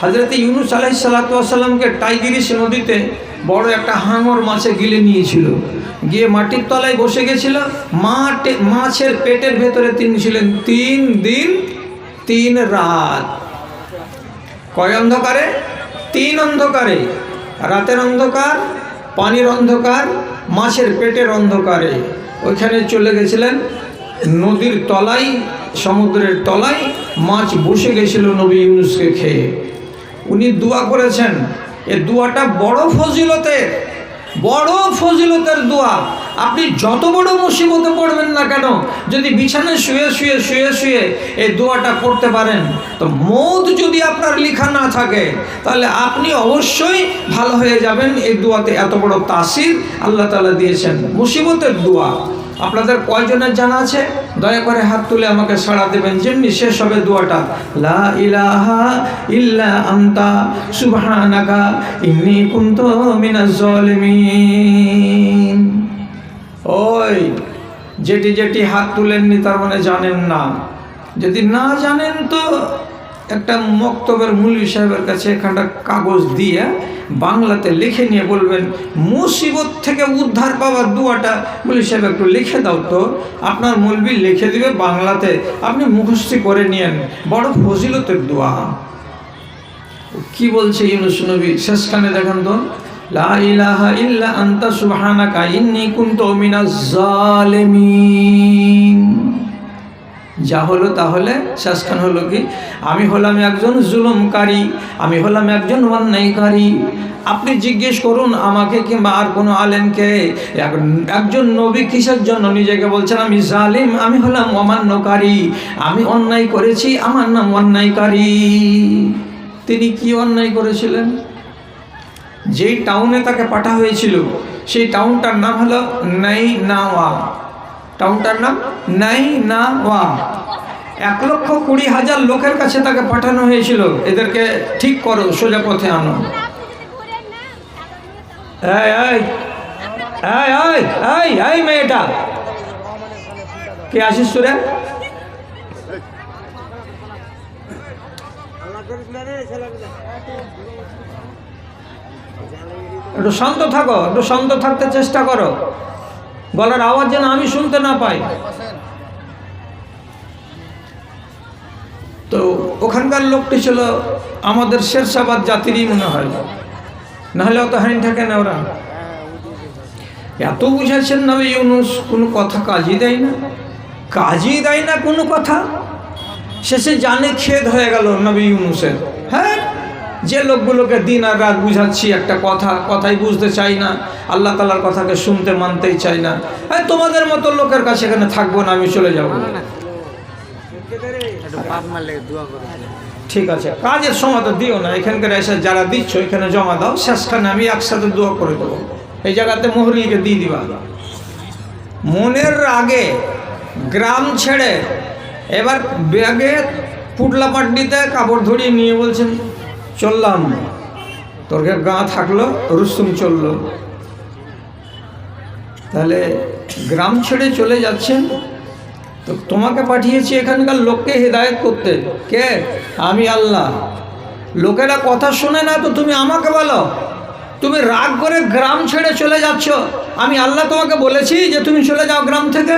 হাজরতে ইউনুস আলাহি সাল্লাতামকে টাইগিরিস নদীতে বড় একটা হাঙর মাছে গিলে নিয়েছিল। গিয়ে মাটির তলায় বসে গেছিল। মাঠে, মাছের পেটের ভেতরে তিনি ছিলেন তিন দিন, তিন রাত। কয় অন্ধকারে? তিন অন্ধকারে। রাতের অন্ধকার, পানির অন্ধকার, মাছের পেটের অন্ধকারে। ওইখানে চলে গেছিলেন। নদীর তলায়, সমুদ্রের তলায় মাছ বসে গেছিল নবী ইউনুসকে খেয়ে। উনি দোয়া করেছেন। এ দোয়াটা বড় ফজিলতের বড় ফজিলতের দোয়া। আপনি যত বড় মুসিবতে পড়বেন না কেন, যদি বিছানায় শুয়ে শুয়ে শুয়ে শুয়ে এই দোয়াটা পড়তে পারেন, তো মৌত যদি আপনার লেখা না থাকে, তাহলে আপনি অবশ্যই ভালো হয়ে যাবেন এই দোয়াতে। এত বড় তাসির আল্লাহ তালা দিয়েছেন, মুসিবতের দোয়া। আপনাদের কয়জনের জানা আছে? দয়া করে হাত তুলে আমাকে সাড়া দেবেন, যেমনি শেষ হবে দোয়াটা। লা ইলাহা ইল্লা আন্তা, সুবহানাকা, ইন্নী কুনতু মিনাজ জালিমিন ওই যেটি যেটি হাত তুলেননি, তার মানে জানেন না। যদি না জানেন তো একটা মক্তবের মুলি সাহেবের কাছে এখানটা কাগজ দিয়ে বাংলাতে লিখে নিয়ে বলবেন, মুসিবত থেকে উদ্ধার পাওয়ার দুয়াটা মুলি সাহেব একটু লিখে দাও তো। আপনার মুলবি লিখে দিবে বাংলাতে। আপনি মুখস্থি করে নিয়েন। বড় ফজিলতের দোয়া। কি বলছে ইউনুস নবী? শেষখানে দেখেন তো। লা যা হলো তাহলে শেষখান হলো কি? আমি হলাম একজন জুলুমকারী, আমি হলাম একজন অন্যায়কারী। আপনি জিজ্ঞেস করুন আমাকে কিংবা আর কোনো আলেমকে, এক- একজন নবী কিসের জন্য নিজেকে বলছেন, আমি জালিম, আমি হলাম অমান্যকারী, আমি অন্যায় করেছি, আমার নাম অন্যায়কারী। তিনি কি অন্যায় করেছিলেন? যেই টাউনে তাকে পাঠা হয়েছিল, সেই টাউনটার নাম হলো নাই নাওয়া টাউনটার নাম নাই না ওয়া এক লক্ষ কুড়ি হাজার লোকের কাছে তাকে পাঠানো হয়েছিল। এদেরকে ঠিক করো, সোজা পথে আনো। মেয়েটা। কে আসিস তোরে একটু শান্ত থাকো, একটু শান্ত থাকতে চেষ্টা করো। গলার আওয়াজ যেন আমি শুনতে না পাই। তো ওখানকার লোকটি ছিল আমাদের শেরশাবাদ জাতিরই মনে হয়। নাহলে অত হানি থাকে না ওরা। এত বুঝাচ্ছেন না ইউনুস, কোনো কথা কাজই দেয় না। কাজই দেয় না কোনো কথা। শেষে জানে খেদ হয়ে গেল নবী ইউনুসের। যে লোকগুলোকে দিন আর রাত বুঝাচ্ছি, একটা কথা, কথাই বুঝতে চাই না। আল্লাহ তালার কথাকে শুনতে মানতেই চাই না। হ্যাঁ তোমাদের মতো লোকের কাছে এখানে থাকব না, আমি চলে যাব। ঠিক আছে, কাজের সময় তো দিও না। এখানকার এসে যারা দিচ্ছ, এখানে জমা দাও, শেষখানে আমি একসাথে দোয়া করে দেবো। এই জায়গাতে মোহরিকে দিয়ে দিবা। মনের আগে গ্রাম ছেড়ে এবার ব্যাগে পুটলা পাট্টিতে কাপড় ধরিয়ে নিয়ে বলছেন চললাম। তোর গা থাকল রুস্তুম চলল। তাহলে গ্রাম ছেড়ে চলে যাচ্ছেন? তো তোমাকে পাঠিয়েছি এখানকার লোককে হেদায়েত করতে। কে? আমি আল্লাহ। লোকেরা কথা শোনে না তো তুমি আমাকে বলো। তুমি রাগ করে গ্রাম ছেড়ে চলে যাচ্ছ। আমি আল্লাহ তোমাকে বলেছি যে তুমি চলে যাও গ্রাম থেকে।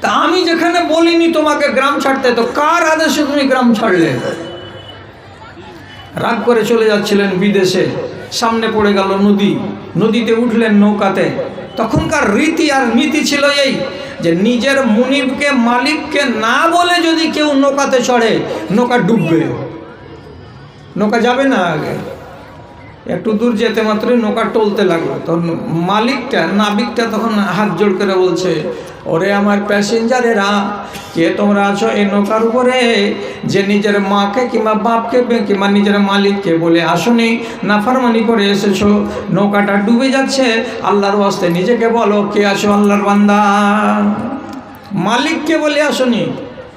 তা আমি যেখানে বলিনি তোমাকে গ্রাম ছাড়তে, তো কার আদেশে তুমি গ্রাম ছাড়লে? রাগ করে চলে যাচ্ছিলেন বিদেশে। সামনে পড়ে গেল নদী। নদীতে উঠলেন নৌকাতে। তখনকার রীতি আর নীতি ছিল এই যে নিজের মুনিবকে, মালিককে না বলে যদি কেউ নৌকাতে চড়ে, নৌকা ডুববে। নৌকা যাবে না আগে। একটু দূর যেতে মাত্রই নৌকা টলতে লাগল। তখন মালিকটা, নাবিকটা তখন হাত জোড় করে বলছে, ওরে আমার প্যাসেঞ্জারেরা কে তোমরা আছো এই নৌকার উপরে? যে নিজের মাকে কিংবা বাপকে কিংবা নিজের মালিককে বলে, আসনি, নাফারমানি করে এসেছ। নৌকাটা ডুবে যাচ্ছে, আল্লাহর ওয়াস্তে নিজেকে বলো, কে আছো আল্লাহর বান্দা? মালিককে বলে, আসনি।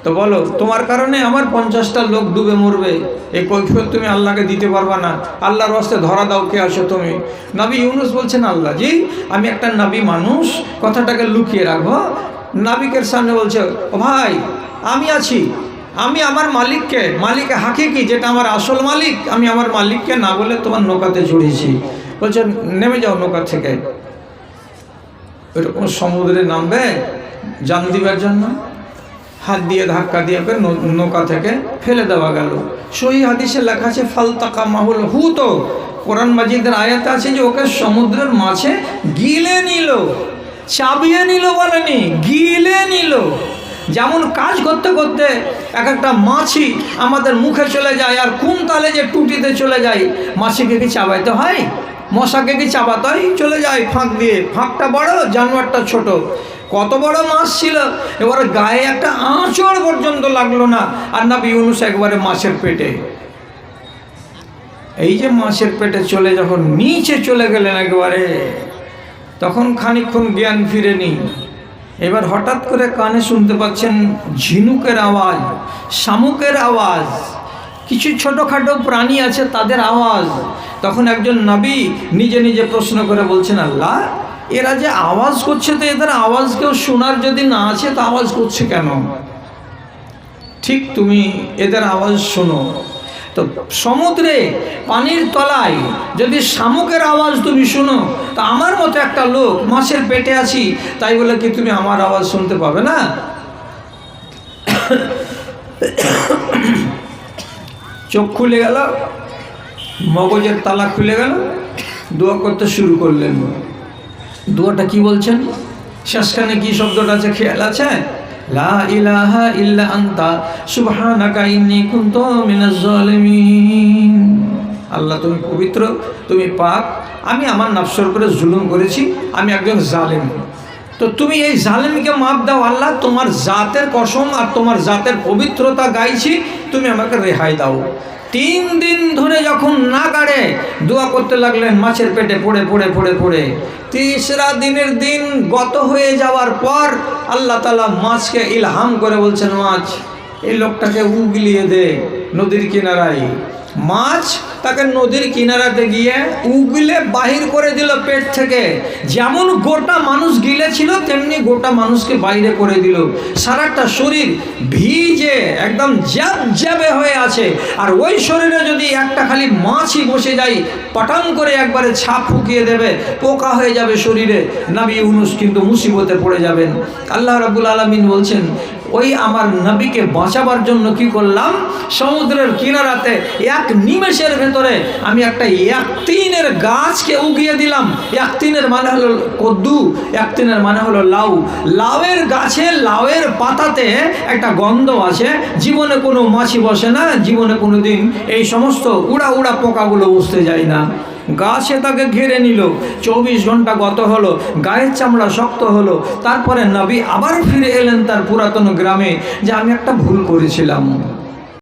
তো বলো, তোমার কারণে আমার পঞ্চাশটা লোক ডুবে মরবে। এই কৈফিয়ত তুমি আল্লাহকে দিতে পারবা না। আল্লাহর বাস্তে ধরা দাও কে আসো তুমি। নবী ইউনুস বলছেন, আল্লাহ জি, আমি একটা নবী মানুষ, কথাটাকে লুকিয়ে রাখব। নাবিকের সামনে বলছে, ও ভাই, আমি আছি। আমি আমার মালিককে, মালিকে হাঁকে কি যেটা আমার আসল মালিক, আমি আমার মালিককে না বলে তোমার নৌকাতে চড়িয়েছি। বলছে, নেমে যাও নৌকা থেকে। ওইরকম সমুদ্রে নামবে জান দিবার জন্য? হাত দিয়ে ধাক্কা দিয়ে ওকে নৌকা থেকে ফেলে দেওয়া গেল। সহি হাদিসে লেখা আছে ফালতাকা মাহুল হু তো কোরআন মাজিদের আয়াতে আছে যে, ওকে সমুদ্রের মাছে গিলে নিল, চাবিয়ে নিল বলেনি, গিলে নিল। যেমন কাজ করতে করতে এক একটা মাছি আমাদের মুখে চলে যায় আর কোন তালে যে টুটিতে চলে যায়, মাছিকে কি চাবাইতে হয়? মশাকে কি চাবাতে হয় চলে যায় ফাঁক দিয়ে। ফাঁকটা বড়, জানোয়ারটা ছোট। কত বড় মাছ ছিল? এবার গায়ে একটা আঁচড় পর্যন্ত লাগল না। আর না ইউনুস একবারে মাছের পেটে। এই যে মাছের পেটে চলে যখন নিচে চলে গেলেন একবারে, তখন খানিকক্ষণ জ্ঞান ফিরেনি। এবার হঠাৎ করে কানে শুনতে পাচ্ছেন ঝিনুকের আওয়াজ, শামুকের আওয়াজ। কিছু ছোটোখাটো প্রাণী আছে তাদের আওয়াজ। তখন একজন নবী নিজে নিজে প্রশ্ন করে বলছেন, আল্লাহ এরা যে আওয়াজ করছে তো এদের আওয়াজ কেউ শোনার যদি না আছে তো আওয়াজ করছে কেন? ঠিক তুমি এদের আওয়াজ শোনো। তো সমুদ্রে পানির তলায় যদি শামুকের আওয়াজ তুমি শোনো, তা আমার মতো একটা লোক মাছের পেটে আছি, তাই বলে কি তুমি আমার আওয়াজ শুনতে পাবে না? চোখ খুলে গেল, মগজের তালা খুলে গেল, দোয়া করতে শুরু করলেন। দোয়াটা কি বলছেন? শেষখানে কি শব্দটা আছে? খেয়াল আছে? লা ইলাহা ইল্লা আনতা, সুবহানাকা ইন্নী কুনতু মিনাজ জালিমিন। আল্লাহ, তুমি পবিত্র, তুমি পাক। আমি আমার নফসের উপরে জুলুম করেছি, আমি একজন জালেম। তো তুমি এই জালেমকে মাপ দাও, আল্লাহ, তোমার জাতের কসম আর তোমার জাতের পবিত্রতা গাইছি, তুমি আমাকে রেহাই দাও। তিন দিন ধরে যখন না কাড়ে দোয়া করতে লাগলেন, মাছের পেটে পড়ে পড়ে পড়ে পড়ে। তিসরা দিনের দিন গত হয়ে যাওয়ার পর আল্লাহ তালা মাছকে ইলহাম করে বলছেন, মাছ, এই লোকটাকে উগলিয়ে দে নদীর কিনারায়। মাছ তাকে নদীর কিনারাতে গিয়ে উগলে বাহির করে দিল পেট থেকে। যেমন গোটা মানুষ গিলেছিল, তেমনি গোটা মানুষকে বাইরে করে দিল। সারাটা শরীর ভিজে, একদম জ্যাব জ্যাবে হয়ে আছে। আর ওই শরীরে যদি একটা খালি মাছই বসে যায়, পটাং করে একবারে ছাপ ফুকিয়ে দেবে, পোকা হয়ে যাবে শরীরে। নাবি ইউনুস কিন্তু মুসিবতে পড়ে যাবেন। আল্লাহ রাবুল আলমিন বলছেন ওই আমার নবীকে বাঁচাবার জন্য কি করলাম? সমুদ্রের কিনারাতে এক নিমেষের ভেতরে আমি একটা একতিনের গাছকে উগিয়ে দিলাম। একতিনের মানে হলো কদ্দু, একতিনের মানে হলো লাউ। লাউয়ের গাছে লাউয়ের পাতাতে একটা গন্ধ আছে জীবনে কোনো মাছি বসে না, জীবনে কোনো দিন এই সমস্ত উড়া উড়া পোকাগুলো বসতে যায় না। গাছে তাকে ঘিরে নিল। চব্বিশ ঘণ্টা গত হলো, গায়ের চামড়া শক্ত হলো। তারপরে নবী আবার ফিরে এলেন তার পুরাতন গ্রামে, যে আমি একটা ভুল করেছিলাম।